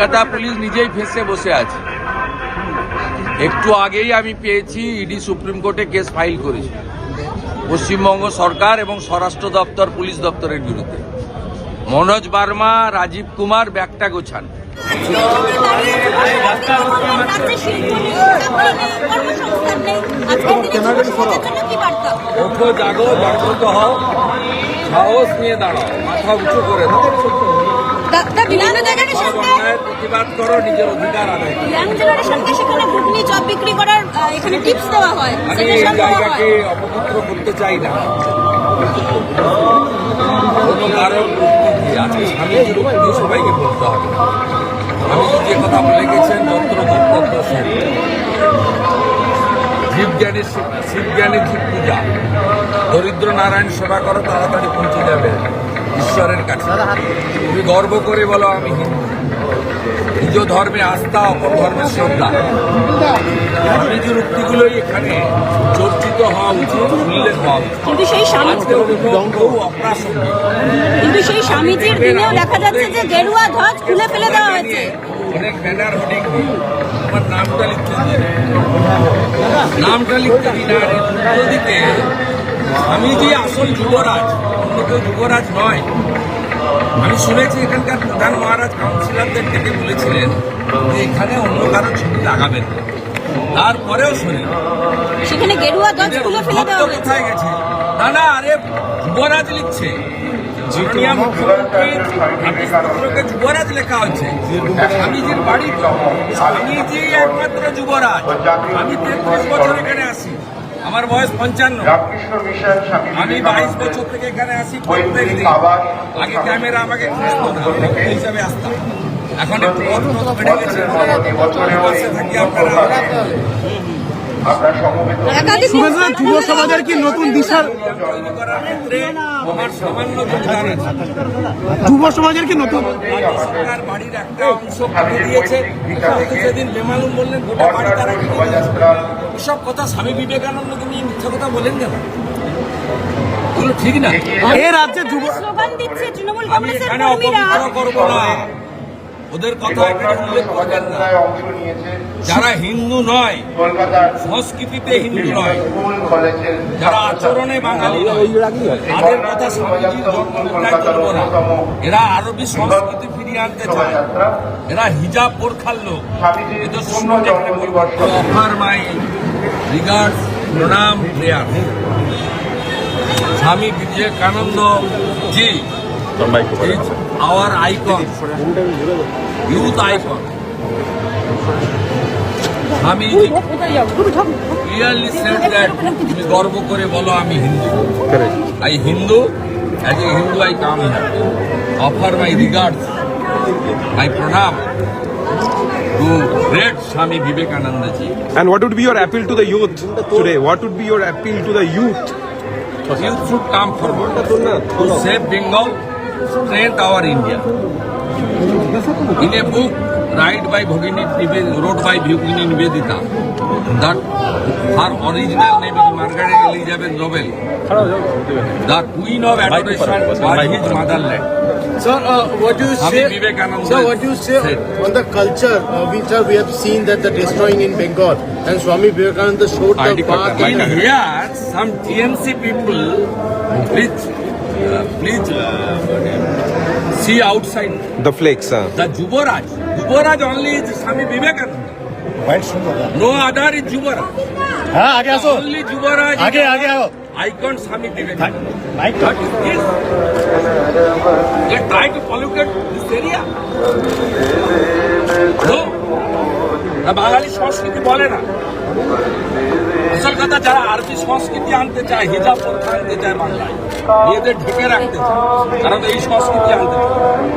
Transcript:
Kolkata police নিজেই ফেসে বসে আছে। একটু আগেই আমি পেয়েছি ইডি সুপ্রিম কোর্টে কেস ফাইল করেছে। পশ্চিমবঙ্গ সরকার এবং স্বরাষ্ট্র দপ্তর, পুলিশ দপ্তরের বিরুদ্ধে। মনোজ বার্মা, রাজীব কুমার, ব্যাগটা গোছান। জাগো, জাগ্রত হও। সাহস নিয়ে দাঁড়াও, মাথা উঁচু করে দাও প্রতিবাদ করো নিজের অধিকার আদায় করো। জেনারেশনকে সেখানে ঘুগনি চপ বিক্রি করার এখানে টিপস দেওয়া হয় আমি এই হয়। জায়গাকে অপবিত্র করতে চাই না। কোনো কারণ উক্তি স্বামীজির উক্তি সবাইকে বলতে হবে। স্বামীজি যে কথা বলে গেছেন যন্ত্র তন্ত্র শিবজ্ঞানী ঠিক পূজা। দরিদ্র নারায়ণ সেবা করো তাড়াতাড়ি পৌঁছে যাবে। ঈশ্বরের কাছে। তুমি গর্ব করে বলো আমি হিন্দু। নিজ ধর্মে আস্থা অপর ধর্মের শ্রদ্ধা। স্বামীজির উক্তিগুলোই এখানে চর্চিত হওয়া উচিত উল্লেখ হওয়া কিন্তু সেই স্বামী আজকে বহু অপ্রাসঙ্গিক। কিন্তু সেই স্বামীজির দিনেও দেখা যাচ্ছে যে গেরুয়া ধ্বজ খুলে ফেলে দেওয়া হয়েছে। অনেক ব্যানার হোর্ডিং আমার নামটা লিখতে নামটা লিখতে দিন আর দিকে স্বামীজি আসল যুবরাজ। অন্য কেউ যুবরাজ নয়। আমি শুনেছি এখানকার প্রধান মহারাজ কাউন্সিলরদের থেকে বলেছিলেন যে এখানে অন্য কারও ছবি লাগাবেন তারপরেও শুনে সেখানে গেরুয়া ধ্বজ খুলে ফেলে দেওয়া কোথায় গেছে? না না আরে যুবরাজ লিখছে। যুবরাজ লেখা হচ্ছে স্বামীজির বাড়ি স্বামীজি একমাত্র যুবরাজ। আমি তেত্রিশ বছর এখানে আসি আমার বয়স পঞ্চান্ন। আমি বাইশ বছর থেকে এখানে আসি প্রত্যেক দিন। আগে ক্যামেরা আমাকে খুঁজতো না হিসাবে আসতাম। এখন একটু পথ পথ বেড়ে গেছে। থাকি আপনারা। শুভেচ্ছা যুব সমাজের কি নতুন দিশার? ক্ষেত্রে আমার সামান্য যোগদান যুব সমাজের কি নতুন? বাড়ির একটা অংশ কিনে দিয়েছে। সেদিন বেমালুম বললেন গোটা বাড়ি তারা এসব কথা স্বামী বিবেকানন্দকে নিয়ে মিথ্যা কথা বলেন কেন? এগুলো ঠিক না। এ রাজ্যে যুব স্লোগান দিচ্ছে তৃণমূল আমি এখানে অপবিত্র করব না। ওদের কথা এখানে উল্লেখ করবেন না। শোভাযাত্রায় অংশ নিয়েছে। যারা হিন্দু নয় সংস্কৃতিতে হিন্দু নয় যারা আচরণে বাঙালি নয় তাদের কথা স্বামীজির ধর্ম না এরা আরবি সংস্কৃতি ফিরিয়ে আনতে চায়। এরা হিজাব বোরখার লোক। এদের অফার মাই। রিগার্ড প্রণাম prayer. Swami Vivekananda ji is our icon. Youth icon. Swami clearly said that তুমি গর্ব করে বলো আমি Hindu. I Hindu as a Hindu I come here offer my regards. My pranam to great Swami Vivekananda ji. And what would be your appeal to the youth today? What would be your appeal to the youth? Youth should come forward to save Bengal, strengthen our India. In a book, write by Bhagini, wrote by Bhagini Nivedita, that her original name is Margaret Elizabeth Nobel. The queen of adolescence was his motherland. Sir, uh, what do you Swami say? Vivekananda Sir, what do you say said. on the culture uh, which are, we have seen that the destroying in Bengal and Swami Vivekananda showed the path. In here, some TMC people, please, uh, please uh, see outside The flakes, uh. The Jubaraj. Jubaraj only is Swami Vivekananda. Bite শুনব no other is Yuvraj হ্যাঁ আগে আসো only Yuvraj আগে আগে आओ icon summit event my god is this they try to polluted this area no না বাঙালি সংস্কৃতি বলে না আসল কথা যারা আরবি সংস্কৃতি আনতে চায় হিজাব প্রথা আনতে চায় বাংলায় মেয়েদের ঢেকে রাখতে চায় কারণ এই সংস্কৃতি আনতে চায়